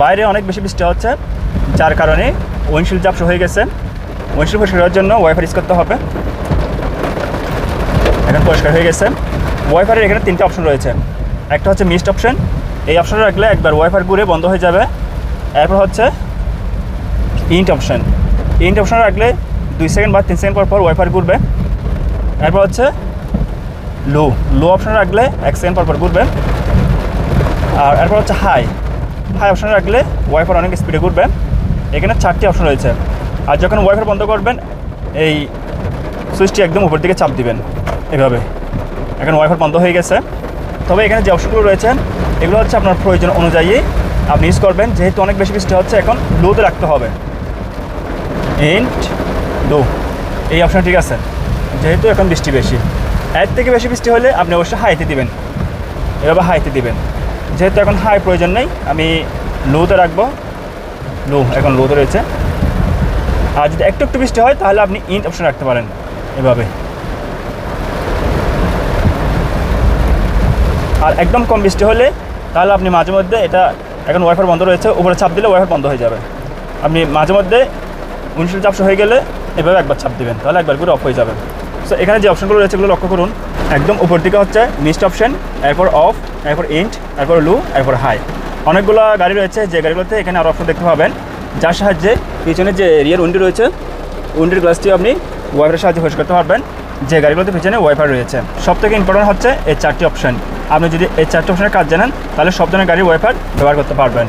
বাইরে অনেক বেশি বৃষ্টি হচ্ছে, যার কারণে উইন্ডশিল্ড চাপস হয়ে গেছে। উইন্ডশিল্ড পরিষ্কার করার জন্য ওয়াইফার ইউজ করতে হবে। এখন পরিষ্কার হয়ে গেছে। ওয়াইফারের এখানে তিনটে অপশন রয়েছে। একটা হচ্ছে মিস্ট অপশন। এই অপশনে রাখলে একবার ওয়াইফার ঘুরে বন্ধ হয়ে যাবে। এরপর হচ্ছে ইন্ট অপশন। ইন্ট অপশন রাখলে দুই সেকেন্ড বা তিন সেকেন্ড পর পর ওয়াইফার ঘুরবে। এরপর হচ্ছে লো। লো অপশন রাখলে এক সেকেন্ড পর পর ঘুরবে। আর এরপর হচ্ছে হাই। হাই অপশন রাখলে ওয়াইফার অনেক স্পিডে ঘুরবে এখানে চারটি অপশন রয়েছে। আর যখন ওয়াইফার বন্ধ করবেন, এই সুইচটি একদম উপর দিকে চাপ দিবেন এভাবে। এখন ওয়াইফার বন্ধ হয়ে গেছে। তবে এখানে যে অপশনগুলো রয়েছে, এগুলো হচ্ছে আপনার প্রয়োজন অনুযায়ী আপনি ইউজ করবেন। যেহেতু অনেক বেশি বৃষ্টি হচ্ছে, এখন লোতে রাখতে হবে। ইন্ট লো এই অপশন ঠিক আছে। যেহেতু এখন বৃষ্টি বেশি। এর থেকে বেশি বৃষ্টি হলে আপনি অবশ্যই হাইতে দিবেন। এভাবে হাইতে দিবেন। যেহেতু এখন হাই প্রয়োজন নেই, আমি লোতে রাখব। লো, এখন লোতে রয়েছে। আর যদি একটু একটু বৃষ্টি হয়, তাহলে আপনি ইন্ট অপশন রাখতে পারেন এভাবে। আর একদম কম বৃষ্টি হলে, তাহলে আপনি মাঝে মধ্যে এটা এখন ওয়াইফার বন্ধ রয়েছে, উপরে চাপ দিলে ওয়াইফার বন্ধ হয়ে যাবে। আপনি মাঝে মধ্যে উনিশশো চাপশো হয়ে গেলে এভাবে একবার চাপ দিবেন, তাহলে একবার করে অফ হয়ে যাবে। সো এখানে যে অপশনগুলো রয়েছে, এগুলো লক্ষ্য করুন। একদম উপর দিকে হচ্ছে মিস্ট অপশন এরপর অফ এরপর ইন্ট এরপর লু এরপর হাই অনেকগুলো গাড়ি রয়েছে, যে গাড়িগুলোতে এখানে আরও অপশন দেখতে পাবেন। যার সাহায্যে পিছনে যে রিয়ার উইন্ডো রয়েছে উইন্ডোর গ্লাসটি আপনি ওয়াইফারের সাহায্যে হোস করতে পারবেন। যে গাড়িগুলোতে পিছনে ওয়াইফার রয়েছে। সব থেকে ইম্পর্টেন্ট হচ্ছে এই চারটি অপশন আপনি যদি এই চারটি অপশনের কাজ জানেন, তাহলে সব ধরনের গাড়ির ওয়াইফার ব্যবহার করতে পারবেন।